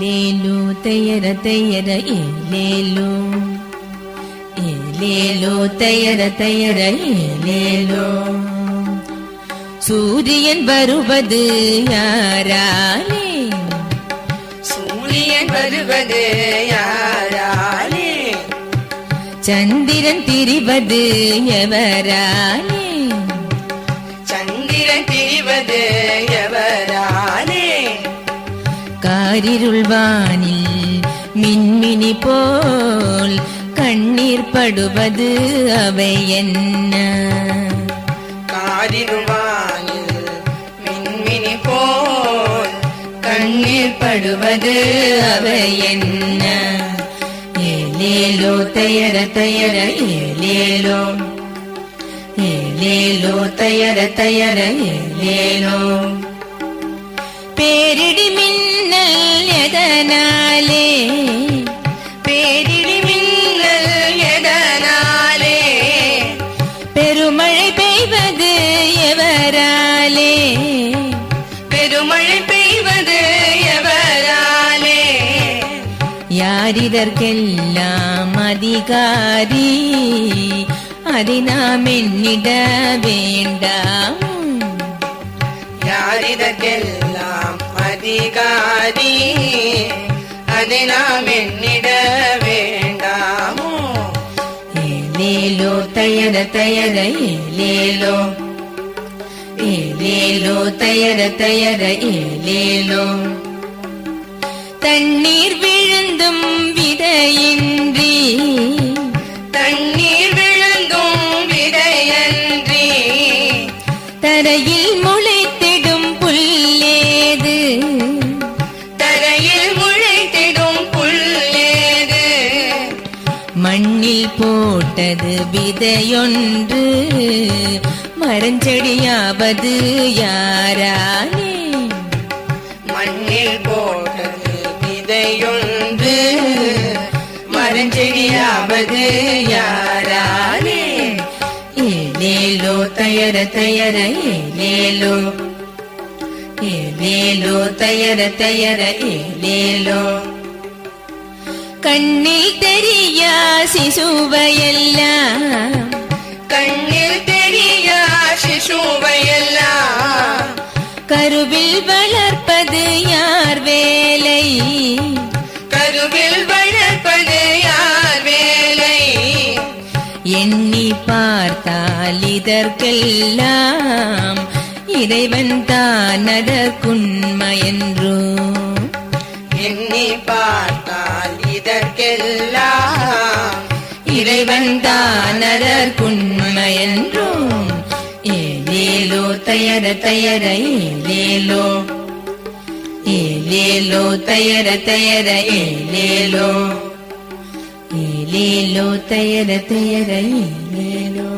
ஏலேலு தையர தையர ஏலேலு. ஏலேலு தையர தையர ஏலேலு. சூரியன் வருவது யாராலே? சூரியன் வருவது யாராலே? சந்திரன் திரிவது எவராலே? காரிருள்வானில் மின்மினி போல் கண்ணீர் படுவது அவை என்ன காரிருள்வானில் மின்மினி போல் கண்ணீர் படுவது அவை என்ன ஏலேலோ தயர தயர ஏலேலோ. ஏலேலோ தயர தயர ஏலேலோ. பேரிடி எதனாலே பேரிடி மின்னல் எதனாலே பெருமழை பெய்வது எவராலே பெருமழை பெய்வது எவராலே யாரிதற்கெல்லாம் அதிகாரி அதை நாம் எண்ணிட வேண்டாம். யாரிதற்கெல்லாம் அதிகாரி அதை நாம் எண்ணிட வேண்டாமோ? ஏலேலோ தயர தயர ஏலேலோ ஏலேலோ தயர தயர ஏலேலோ தண்ணீர் விழுந்தும் விதையின்றி தண்ணீர் விழுந்தும் விதையன்றி தரையில் முளைத்திடும் மண்ணில் போட்டது விதையொன்று. மரஞ்செடியாவது யாராலே? மண்ணில் போட்டது விதையொன்று. மரஞ்செடியாவது யாராலே? ஏலேலோ தயர தயர ஏலேலோ ஏலேலோ தயர தயர ஏலேலோ கண்ணில் தெரியா சிசுவையெல்லாம்? கண்ணில் தெரியா சிசுவையெல்லாம்? கருவில் வளர்ப்பது யார் வேலை? கருவில் வளர்ப்பது யார் வேலை? எண்ணி பார்த்தால் இதற்கெல்லாம் இறைவன் தான் அதற்குண்மையன்றோ எண்ணி பார்த்தால் இதற்கெல்லாம் இறைவன் தான் என்றும் ஏலேலோ தயர தயர ஏலேலோ ஏலேலோ தயர தயர ஏலேலோ ஏலேலோ தயர தயர ஏலேலோ